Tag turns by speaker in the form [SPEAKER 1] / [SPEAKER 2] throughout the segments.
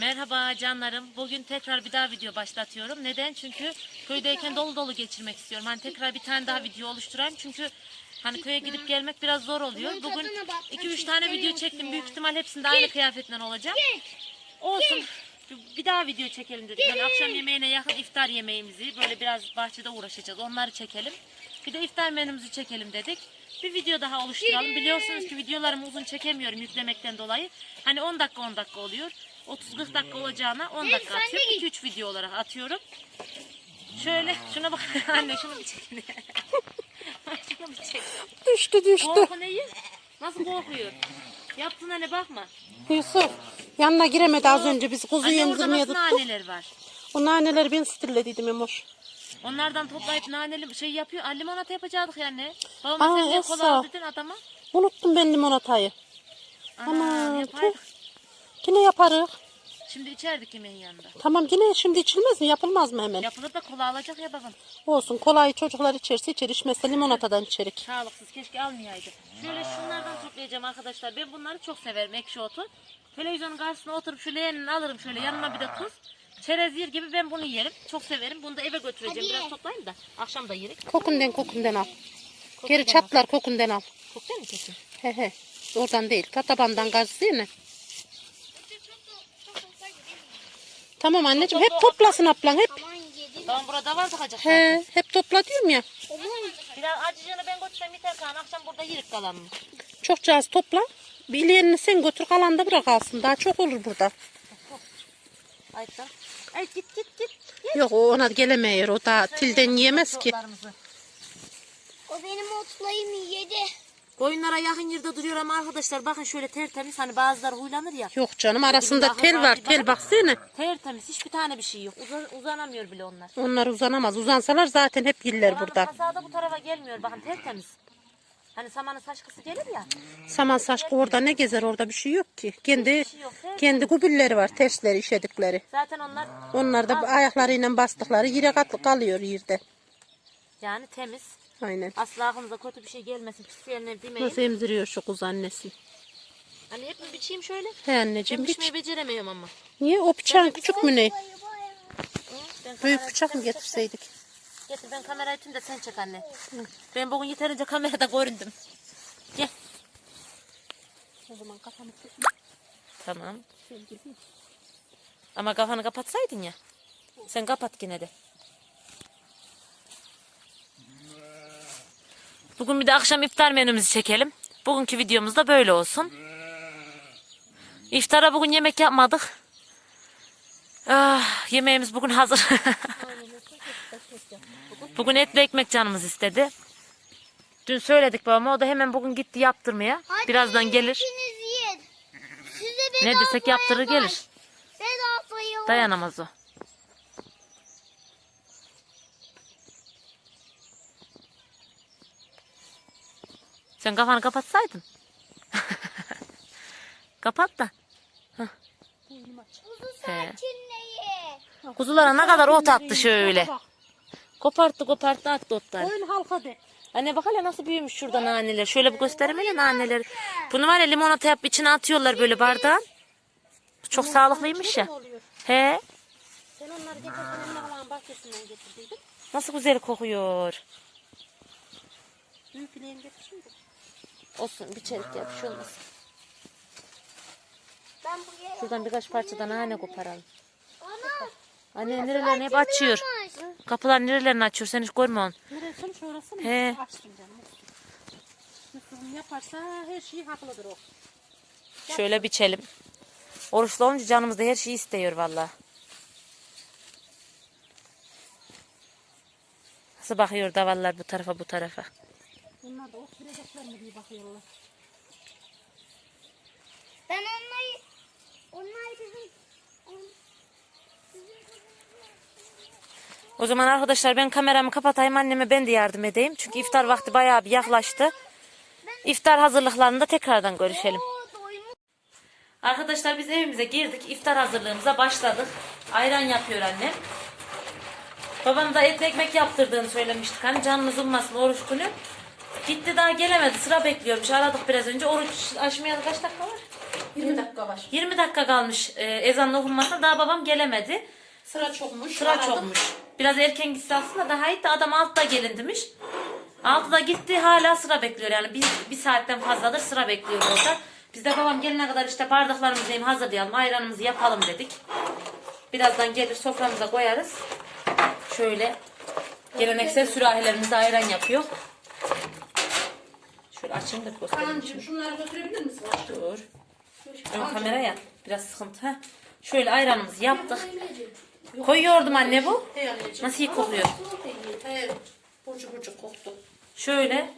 [SPEAKER 1] Merhaba canlarım. Bugün tekrar bir daha video başlatıyorum. Neden? Çünkü köydeyken dolu dolu geçirmek istiyorum. Hani tekrar bir tane daha video oluşturayım. Çünkü hani köye gidip gelmek biraz zor oluyor. Bugün 2-3 tane video çektim. Büyük ihtimal hepsinde aynı kıyafetle olacağım. Olsun. Bir daha video çekelim dedik. Yani akşam yemeğine yakın iftar yemeğimizi böyle biraz bahçede uğraşacağız. Onları çekelim. Bir de iftar menümüzü çekelim dedik. Bir video daha oluşturalım. Biliyorsunuz ki videolarımı uzun çekemiyorum yüklemekten dolayı. Hani 10 dakika 10 dakika oluyor. 30-40 dakika olacağına 10 dakika atıyorum. 2-3 video olarak atıyorum. Şöyle şuna bak anne şunu bir çek. şunu bir çek.
[SPEAKER 2] Düştü düştü.
[SPEAKER 1] Korku neyi? Nasıl korkuyor? Yaptığına ne bakma.
[SPEAKER 2] Yusuf yanına giremedi az önce biz kuzu
[SPEAKER 1] Anne orada
[SPEAKER 2] emzirmeye
[SPEAKER 1] nasıl
[SPEAKER 2] tuttuk.
[SPEAKER 1] naneler var?
[SPEAKER 2] O naneleri ben stillediydim Emoş.
[SPEAKER 1] Onlardan toplayıp naneli şey yapıyor. Aa, limonata yapacaktık yani.
[SPEAKER 2] Aa,
[SPEAKER 1] Babama sen niye
[SPEAKER 2] Esra.
[SPEAKER 1] kola al dedin adama?
[SPEAKER 2] Unuttum ben limonatayı.
[SPEAKER 1] Ana
[SPEAKER 2] Aman
[SPEAKER 1] yapardık.
[SPEAKER 2] Yine yaparız.
[SPEAKER 1] Şimdi içerdik yemeğin yanında.
[SPEAKER 2] Tamam yine şimdi içilmez mi? Yapılmaz mı hemen?
[SPEAKER 1] Yapılır da kola alacak ya babam.
[SPEAKER 2] Olsun kolayı çocuklar içerse içer içmezse limonatadan içerik.
[SPEAKER 1] Sağlıksız keşke almayaydı. Şöyle şunlardan toplayacağım arkadaşlar. Ben bunları çok severim ekşi otu. Televizyonun karşısına oturup şu leğenini alırım şöyle yanına bir de tuz. Çerez yer gibi ben bunu yerim. Çok severim. Bunu da eve götüreceğim. Biraz toplayayım da akşam da yerik.
[SPEAKER 2] Kokundan kokundan al. Geri çatlar kokundan al.
[SPEAKER 1] Değil mi kesin?
[SPEAKER 2] He he. Oradan değil. Tatabandan gaz değil mi? Tamam anneciğim hep toplasın ablan hep.
[SPEAKER 1] Tamam burada var takacak.
[SPEAKER 2] He hep topla diyorum ya.
[SPEAKER 1] Biraz acıcığını ben götüreyim yeter kan. Akşam burada yerik kalanını.
[SPEAKER 2] Çokça az topla. Bir ilerini sen götür kalan da bırak alsın. Daha çok olur burada.
[SPEAKER 1] Ayıptan. Ay git git git.
[SPEAKER 2] Yok o ona gelemeyer. O da tilden yiyemez ki.
[SPEAKER 3] O benim otlayımı yedi.
[SPEAKER 1] Koyunlara yakın yerde duruyor ama arkadaşlar bakın şöyle tertemiz hani bazıları huylanır ya.
[SPEAKER 2] Yok canım arasında tel var. Tel baksana.
[SPEAKER 1] Tertemiz hiçbir tane bir şey yok. Uza- uzanamıyor bile onlar.
[SPEAKER 2] Onlar uzanamaz. Uzansalar zaten hep giller burada.
[SPEAKER 1] Kasada bu tarafa gelmiyor bakın tertemiz. Hani samanın saçkısı gelir ya.
[SPEAKER 2] Saman saçkı orada ne gezer orada bir şey yok ki. Kendi
[SPEAKER 1] şey yok,
[SPEAKER 2] kendi kubilleri var. Tersleri işedikleri.
[SPEAKER 1] Zaten onlar
[SPEAKER 2] Onlar da ayaklarıyla bastıkları yere kalıyor yerde.
[SPEAKER 1] yani temiz.
[SPEAKER 2] Aynen.
[SPEAKER 1] Asla aklınıza kötü bir şey gelmesin. Pis yerine demeyin.
[SPEAKER 2] Nasıl emziriyor şu kuz annesi.
[SPEAKER 1] Hani hep mi biçeyim şöyle?
[SPEAKER 2] He
[SPEAKER 1] Ben
[SPEAKER 2] anneciğim hiç.
[SPEAKER 1] biçmeyi beceremiyorum ama.
[SPEAKER 2] Niye o bıçağın küçük mü ne?
[SPEAKER 1] Hı? Ben
[SPEAKER 2] Büyük
[SPEAKER 1] kamerayı
[SPEAKER 2] bıçak mı getirseydik?
[SPEAKER 1] Getir ben kamerayı tüm de sen çek anne. Ben bugün yeterince kamerada göründüm. Gel.
[SPEAKER 2] O zaman kafamı
[SPEAKER 1] Tamam. Ama kafanı kapatsaydın ya. Sen kapat yine de. Bugün bir de akşam iftar menümüzü çekelim. Bugünkü videomuz da böyle olsun. İftara bugün yemek yapmadık. Ah, yemeğimiz bugün hazır. bugün etli ekmek canımız istedi. Dün söyledik babama o da hemen bugün gitti yaptırmaya. Birazdan gelir. Ne desek yaptırır gelir. Dayanamaz o. Sen kafanı kapatsaydın. Kapat da.
[SPEAKER 3] Kuzu
[SPEAKER 1] He. Kuzulara ne kadar ot attı şöyle. Koparttı koparttı attı otları.
[SPEAKER 2] Oyun halka de.
[SPEAKER 1] Anne bak hele nasıl büyümüş şurada naneler. Şöyle bir göstereyim hele naneleri. Bunu var ya limonata yap içine atıyorlar böyle bardağın. Çok sağlıklıymış ya.
[SPEAKER 2] oluyor?
[SPEAKER 1] He.
[SPEAKER 2] Sen onları geçen sene Allah'ın bahçesinden getirdiydin.
[SPEAKER 1] Nasıl güzel kokuyor.
[SPEAKER 2] Büyük ileğini getirsin de.
[SPEAKER 1] Olsun bir çelik yap şey olmaz.
[SPEAKER 3] Ben buraya...
[SPEAKER 1] Şuradan birkaç parçadan nane koparalım.
[SPEAKER 3] Ana.
[SPEAKER 1] Anne nerelerini hep açıyor. Kapılar nerelerini açıyor sen hiç görme onu.
[SPEAKER 2] Neresi şurası mı?
[SPEAKER 1] He.
[SPEAKER 2] Açtım canım. Yusuf'um yaparsa her şey haklıdır o.
[SPEAKER 1] Şöyle biçelim. Oruçlu olunca canımız da her şeyi istiyor valla. Nasıl bakıyor davallar bu tarafa bu tarafa.
[SPEAKER 2] Onlar da ot sürecekler mi diye bakıyorlar.
[SPEAKER 3] Ben onları... Onlar bizim...
[SPEAKER 1] O zaman arkadaşlar ben kameramı kapatayım anneme ben de yardım edeyim. Çünkü iftar vakti bayağı bir yaklaştı. İftar hazırlıklarında tekrardan görüşelim. Arkadaşlar biz evimize girdik. İftar hazırlığımıza başladık. Ayran yapıyor annem. Babam da etli ekmek yaptırdığını söylemiştik. Hani canınız olmasın oruç günü. Gitti daha gelemedi. Sıra bekliyormuş. Aradık biraz önce. Oruç aşmaya kaç dakika var?
[SPEAKER 2] 20 dakika var.
[SPEAKER 1] 20 dakika kalmış e, ezanın okunmasına daha babam gelemedi.
[SPEAKER 2] Sıra çokmuş.
[SPEAKER 1] Sıra
[SPEAKER 2] aradım.
[SPEAKER 1] çokmuş. Biraz erken gitse aslında daha iyi de adam 6'da gelin demiş. 6'da gitti hala sıra bekliyor yani bir, bir saatten fazladır sıra bekliyor orada. Biz de babam gelene kadar işte bardaklarımızı hem hazırlayalım ayranımızı yapalım dedik. Birazdan gelir soframıza koyarız. Şöyle geleneksel sürahilerimizde ayran yapıyor. Şöyle açayım da göstereyim.
[SPEAKER 2] Kaan'cığım şunları götürebilir misin?
[SPEAKER 1] Dur. Ön kameraya biraz sıkıntı. ha. Şöyle ayranımızı yaptık. Koyuyordum anne bu. Nasıl iyi kokuyor.
[SPEAKER 2] Evet. Burcu burcu koktu.
[SPEAKER 1] Şöyle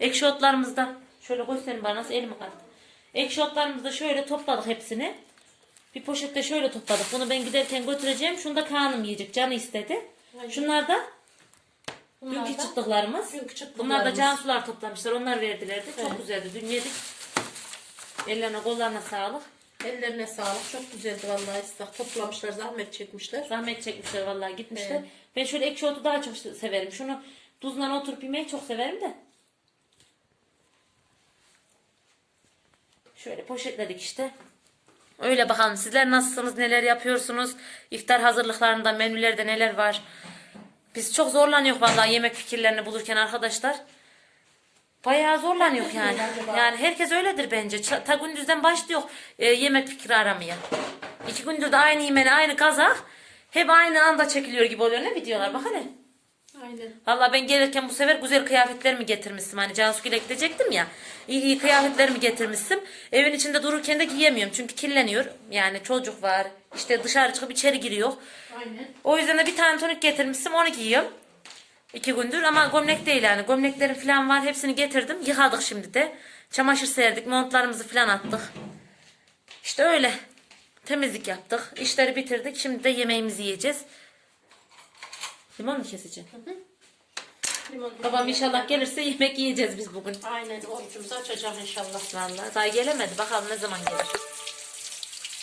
[SPEAKER 1] ekşi otlarımızda şöyle göstereyim bana nasıl elimi kaldı. Ekşi otlarımızda şöyle topladık hepsini. Bir poşette şöyle topladık. Bunu ben giderken götüreceğim. Şunu da Kaan'ım yiyecek. Canı istedi. Şunlar da
[SPEAKER 2] Bunlar
[SPEAKER 1] dünkü
[SPEAKER 2] da
[SPEAKER 1] çıtlıklarımız.
[SPEAKER 2] dünkü çıtlıklarımız.
[SPEAKER 1] Bunlar da Cansular toplamışlar. Onlar verdilerdi. Çok güzeldi. Dün yedik. Ellerine kollarına sağlık.
[SPEAKER 2] Ellerine sağlık. Çok güzeldi vallahi. Islak toplamışlar, zahmet çekmişler.
[SPEAKER 1] Zahmet çekmişler vallahi gitmişler.
[SPEAKER 2] Evet.
[SPEAKER 1] Ben şöyle ekşi otu daha çok severim. Şunu tuzla oturup yemeyi çok severim de. Şöyle poşetledik işte. Öyle bakalım sizler nasılsınız, neler yapıyorsunuz? İftar hazırlıklarında, menülerde neler var? Biz çok zorlanıyor vallahi yemek fikirlerini bulurken arkadaşlar. Bayağı zorlanıyor yani. Yani herkes öyledir bence. Ç- Ta gündüzden başlıyor e, yemek fikri aramaya. İki gündür de aynı yemeği, aynı kazak. Hep aynı anda çekiliyor gibi oluyor. Ne videolar bak hele.
[SPEAKER 2] Aynen.
[SPEAKER 1] Valla ben gelirken bu sefer güzel kıyafetler mi getirmişsin? Hani Cansu ile gidecektim ya. İyi iyi kıyafetler mi getirmişsin? Evin içinde dururken de giyemiyorum. Çünkü kirleniyor. Yani çocuk var. İşte dışarı çıkıp içeri giriyor.
[SPEAKER 2] Aynen.
[SPEAKER 1] O yüzden de bir tane tonik getirmiştim. Onu giyiyorum. İki gündür ama gömlek değil yani. Gömleklerim falan var. Hepsini getirdim. Yıkadık şimdi de. Çamaşır serdik. Montlarımızı falan attık. İşte öyle. Temizlik yaptık. İşleri bitirdik. Şimdi de yemeğimizi yiyeceğiz. Limon mu keseceğim?
[SPEAKER 2] Limon.
[SPEAKER 1] Babam inşallah gelirse yemek yiyeceğiz biz bugün.
[SPEAKER 2] Aynen. Orucumuzu açacağız inşallah.
[SPEAKER 1] Vallahi daha gelemedi. Bakalım ne zaman gelir.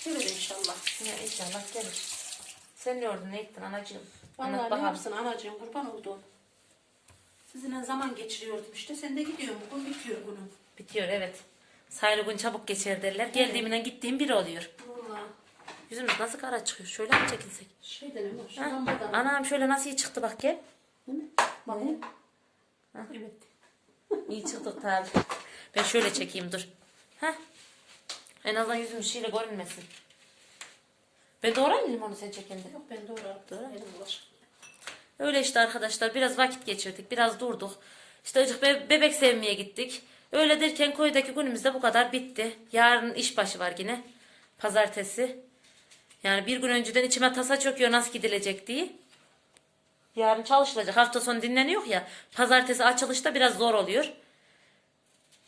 [SPEAKER 2] Gelir inşallah.
[SPEAKER 1] Ya inşallah gelir. Sen ne ordun ne ettin anacığım? Anlat
[SPEAKER 2] Vallahi ne
[SPEAKER 1] bakalım.
[SPEAKER 2] yapsın anacığım kurban olduğum. Sizinle zaman geçiriyordum işte. Sen de gidiyorsun. Bugün bitiyor günün.
[SPEAKER 1] Bitiyor evet. Sayılı gün çabuk geçer derler. Geldiğimden gittiğim bir oluyor. Yüzümüz nasıl kara çıkıyor? Şöyle mi çekilsek?
[SPEAKER 2] Şey dedim. Şu
[SPEAKER 1] Ha?
[SPEAKER 2] lambadan.
[SPEAKER 1] Anam şöyle nasıl iyi çıktı bak gel.
[SPEAKER 2] Değil mi? Bakayım. Evet.
[SPEAKER 1] İyi çıktık tabi. Ben şöyle çekeyim dur. Heh. En azından yüzüm şeyle görünmesin. Ben doğrayayım limonu sen çekende?
[SPEAKER 2] Yok ben doğru yaptım. Elim.
[SPEAKER 1] Öyle işte arkadaşlar biraz vakit geçirdik. Biraz durduk. İşte acık be- bebek sevmeye gittik. Öyle derken koydaki günümüz de bu kadar bitti. Yarın işbaşı var yine. Pazartesi. Yani bir gün önceden içime tasa çöküyor nasıl gidilecek diye. Yarın çalışılacak. Hafta sonu dinleniyor ya. Pazartesi açılışta biraz zor oluyor.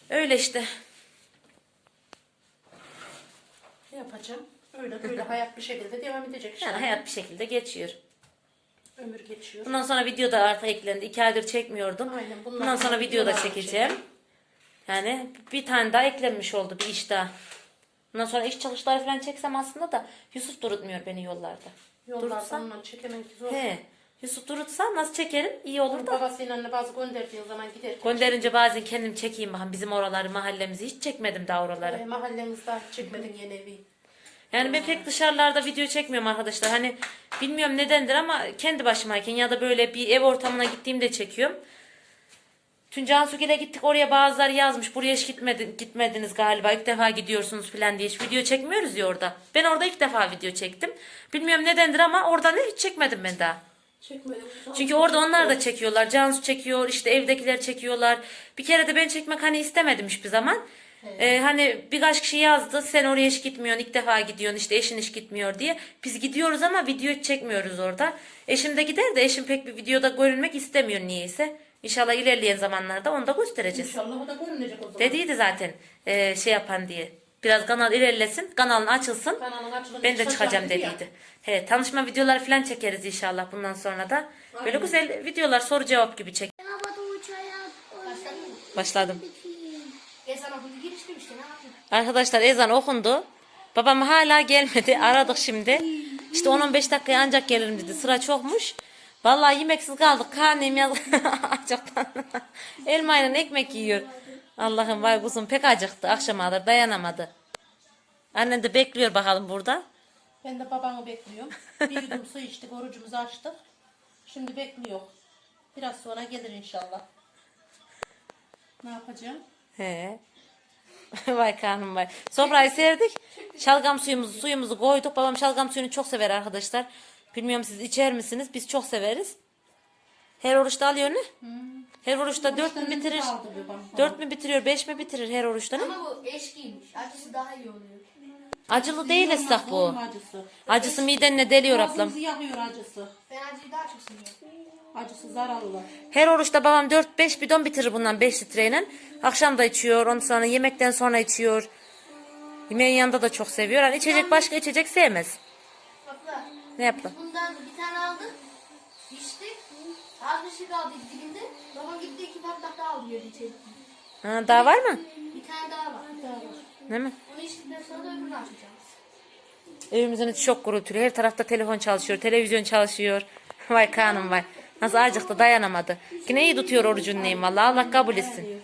[SPEAKER 1] Öyle işte.
[SPEAKER 2] Ne yapacağım? Öyle böyle hayat bir şekilde devam edecek işte.
[SPEAKER 1] Yani hayat bir şekilde geçiyor.
[SPEAKER 2] Ömür geçiyor.
[SPEAKER 1] Bundan sonra video da artık eklendi. İki aydır çekmiyordum.
[SPEAKER 2] Aynen, bundan
[SPEAKER 1] Bundan sonra video da çekeceğim. Yani bir tane daha eklenmiş oldu bir iş daha. Bundan sonra iş çalışları falan çeksem aslında da Yusuf durutmuyor beni yollarda.
[SPEAKER 2] Yollardan
[SPEAKER 1] Durutsam.
[SPEAKER 2] ondan çekemem ki zor.
[SPEAKER 1] He. Yusuf durutsa nasıl çekerim? İyi olur da.
[SPEAKER 2] Babasıyla anne bazı gönderdiğin zaman giderken.
[SPEAKER 1] Gönderince bazen kendim çekeyim bakın bizim oraları mahallemizi hiç çekmedim daha oraları.
[SPEAKER 2] E, mahallemizde çekmedin yeni evi.
[SPEAKER 1] Yani ben pek dışarılarda video çekmiyorum arkadaşlar. Hani bilmiyorum nedendir ama kendi başımayken ya da böyle bir ev ortamına gittiğimde çekiyorum. Tüm Cansugil'e gittik oraya bazıları yazmış. Buraya hiç gitmedin, gitmediniz galiba. ilk defa gidiyorsunuz falan diye. Hiç video çekmiyoruz ya orada. Ben orada ilk defa video çektim. Bilmiyorum nedendir ama orada ne hiç çekmedim ben daha.
[SPEAKER 2] Çekmedim.
[SPEAKER 1] Çünkü orada onlar da çekiyorlar. Cansu çekiyor, işte evdekiler çekiyorlar. Bir kere de ben çekmek hani istemedim hiçbir zaman. Ee, hani birkaç kişi yazdı sen oraya hiç gitmiyorsun ilk defa gidiyorsun işte eşin hiç gitmiyor diye. Biz gidiyoruz ama video çekmiyoruz orada. Eşim de gider de eşim pek bir videoda görünmek istemiyor niyeyse. İnşallah ilerleyen zamanlarda onu da göstereceğiz.
[SPEAKER 2] İnşallah o da görünecek o zaman.
[SPEAKER 1] Dediydi zaten e, şey yapan diye. Biraz kanal ilerlesin, kanalın açılsın.
[SPEAKER 2] Kanalın
[SPEAKER 1] Ben de çıkacağım
[SPEAKER 2] ya.
[SPEAKER 1] dediydi. He, tanışma videoları falan çekeriz inşallah bundan sonra da. Böyle güzel videolar soru cevap gibi çek. Başladım.
[SPEAKER 3] Ezan okundu giriştim işte ne yapayım?
[SPEAKER 1] Arkadaşlar ezan okundu. Babam hala gelmedi. Aradık şimdi. İşte 10-15 dakikaya ancak gelirim dedi. Sıra çokmuş. Vallahi yemeksiz kaldık. Karnım yaz acıktan. Elmayla ekmek yiyor. Allah'ım vay kuzum pek acıktı. Akşama kadar dayanamadı. Annen de bekliyor bakalım burada.
[SPEAKER 2] Ben de babamı bekliyorum. Bir yudum su içtik, orucumuzu açtık. Şimdi bekliyor. Biraz sonra gelir inşallah. Ne yapacağım?
[SPEAKER 1] He. vay kanım vay. Sofrayı serdik. Şalgam suyumuzu suyumuzu koyduk. Babam şalgam suyunu çok sever arkadaşlar. Bilmiyorum siz içer misiniz? Biz çok severiz. Her oruçta alıyor ne? Her oruçta dört mü bitirir? Dört mü bitiriyor? Beş mi bitirir her oruçta ne?
[SPEAKER 3] Ama bu eşkiymiş. Acısı daha iyi oluyor.
[SPEAKER 1] Acılı değil esnaf bu.
[SPEAKER 2] Acısı.
[SPEAKER 1] Acısı midenle deliyor ablam.
[SPEAKER 2] Boğazımızı yakıyor acısı.
[SPEAKER 3] Ben acıyı daha çok seviyorum.
[SPEAKER 2] Acısı zararlı.
[SPEAKER 1] Her oruçta babam 4-5 bidon bitirir bundan 5 litreyle. Akşam da içiyor. Ondan sonra yemekten sonra içiyor. Yemeğin yanında da çok seviyor. Yani içecek başka içecek sevmez. Ne yaptı?
[SPEAKER 3] Bundan bir tane aldık. İçtik. Az bir şey kaldı dibinde. Babam gitti iki patlak daha aldı yedi içeri.
[SPEAKER 1] Ha, daha var mı?
[SPEAKER 3] Bir tane daha var. Bir daha var.
[SPEAKER 1] Değil mi?
[SPEAKER 3] Onu içtikten sonra da öbürünü açacağız.
[SPEAKER 1] Evimizin içi çok gürültülü. Her tarafta telefon çalışıyor. Televizyon çalışıyor. Vay kanım vay. Nasıl acıktı dayanamadı. Yine iyi tutuyor orucunu neyim valla. Allah kabul etsin.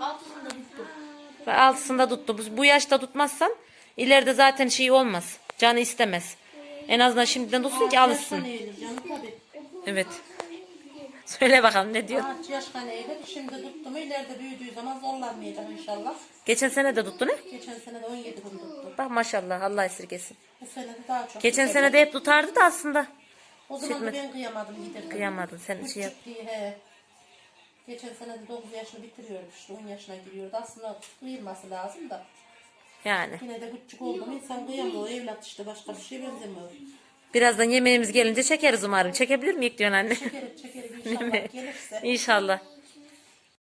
[SPEAKER 3] Altısında.
[SPEAKER 1] Ve altısında tuttu. Bu yaşta tutmazsan ileride zaten şey olmaz. Canı istemez. En azından şimdiden tutsun ki alışsın.
[SPEAKER 2] Tabii.
[SPEAKER 1] Evet. Söyle bakalım ne diyor.
[SPEAKER 2] Ağaç yaşkan eğilir. Şimdi tuttu mu ileride büyüdüğü zaman zorlanmayacak inşallah.
[SPEAKER 1] Geçen sene de tuttu ne?
[SPEAKER 2] Geçen sene de 17 gün tuttu.
[SPEAKER 1] Bak maşallah Allah esirgesin.
[SPEAKER 2] Bu sene de daha çok.
[SPEAKER 1] Geçen sene de hep tutardı da aslında.
[SPEAKER 2] O zaman da
[SPEAKER 1] Çekmedi.
[SPEAKER 2] ben kıyamadım giderdim.
[SPEAKER 1] Kıyamadın sen şey yap.
[SPEAKER 2] Küçük diye he. Geçen sene de 9 yaşını bitiriyordu işte 10 yaşına giriyordu. Aslında kıyılması lazım da.
[SPEAKER 1] Yani.
[SPEAKER 2] Yine de küçük oldu mu insan kıyamıyor. Evlat işte başka bir şey benzemiyor.
[SPEAKER 1] Birazdan yemeğimiz gelince çekeriz umarım. Çekebilir miyik diyorsun anne?
[SPEAKER 2] Çekerek çekerek inşallah gelirse.
[SPEAKER 1] İnşallah.